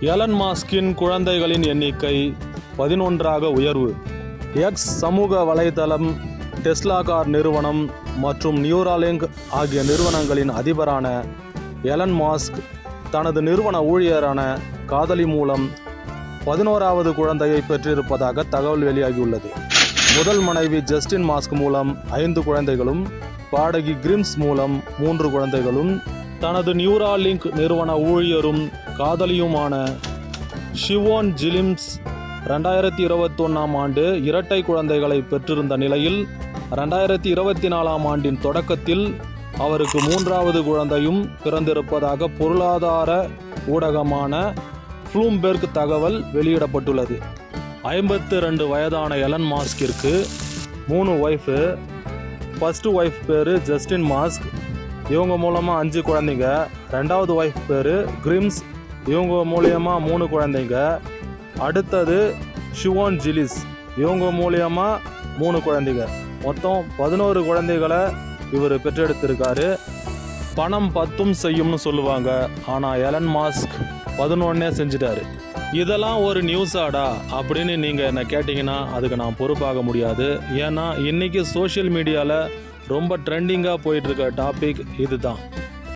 Elon மாஸ்கின் குழந்தைகளின் எண்ணிக்கை பதினொன்றாக உயர்வு. எக்ஸ் சமூக வலைதளம் டெஸ்லா கார் நிறுவனம் மற்றும் நியூராலிங்க் ஆகிய நிறுவனங்களின் அதிபரான எலன் மாஸ்க் தனது நிறுவன ஊழியரான காதலி மூலம் பதினோராவது குழந்தையை பெற்றிருப்பதாக தகவல் வெளியாகியுள்ளது. முதல் மனைவி ஜஸ்டின் மாஸ்க் மூலம் ஐந்து குழந்தைகளும் பாடகி கிரிம்ஸ் மூலம் மூன்று குழந்தைகளும் தனது நியூராலிங்க் நிறுவன ஊழியரும் காதலியுமான ஷிவோன் ஜிலிம்ஸ் ரெண்டாயிரத்தி இருபத்தொன்னாம் ஆண்டு இரட்டை குழந்தைகளை பெற்றிருந்த நிலையில் ரெண்டாயிரத்தி இருபத்தி நாலாம் ஆண்டின் தொடக்கத்தில் அவருக்கு மூன்றாவது குழந்தையும் பிறந்திருப்பதாக பொருளாதார ஊடகமான ப்ளூம்பெர்க் தகவல் வெளியிடப்பட்டுள்ளது. ஐம்பத்து ரெண்டு வயதான எலன் மாஸ்கிற்கு மூணு ஒய்ஃபு ஃபஸ்ட்டு ஒய்ஃப் பேர் ஜஸ்டின் மாஸ்க். இவங்க மூலமாக அஞ்சு குழந்தைங்க ரெண்டாவது ஒய்ஃப் பேர் கிரிம்ஸ் இவங்க மூலியமாக மூணு குழந்தைங்க. அடுத்தது ஷுவான் ஜிலிஸ். இவங்க மூலியமாக மூணு குழந்தைங்க. மொத்தம் பதினோரு குழந்தைகளை இவர் பெற்றெடுத்திருக்காரு. பணம் பத்தும் செய்யும்னு சொல்லுவாங்க. ஆனால் எலன் மாஸ்க் பதினொன்னே செஞ்சிட்டாரு. இதெல்லாம் ஒரு நியூஸாடா அப்படின்னு நீங்கள் என்ன கேட்டிங்கன்னா அதுக்கு நான் பொறுப்பாக முடியாது. ஏன்னா இன்றைக்கி சோஷியல் மீடியாவில் ரொம்ப ட்ரெண்டிங்காக போயிட்டுருக்க டாபிக் இதுதான்.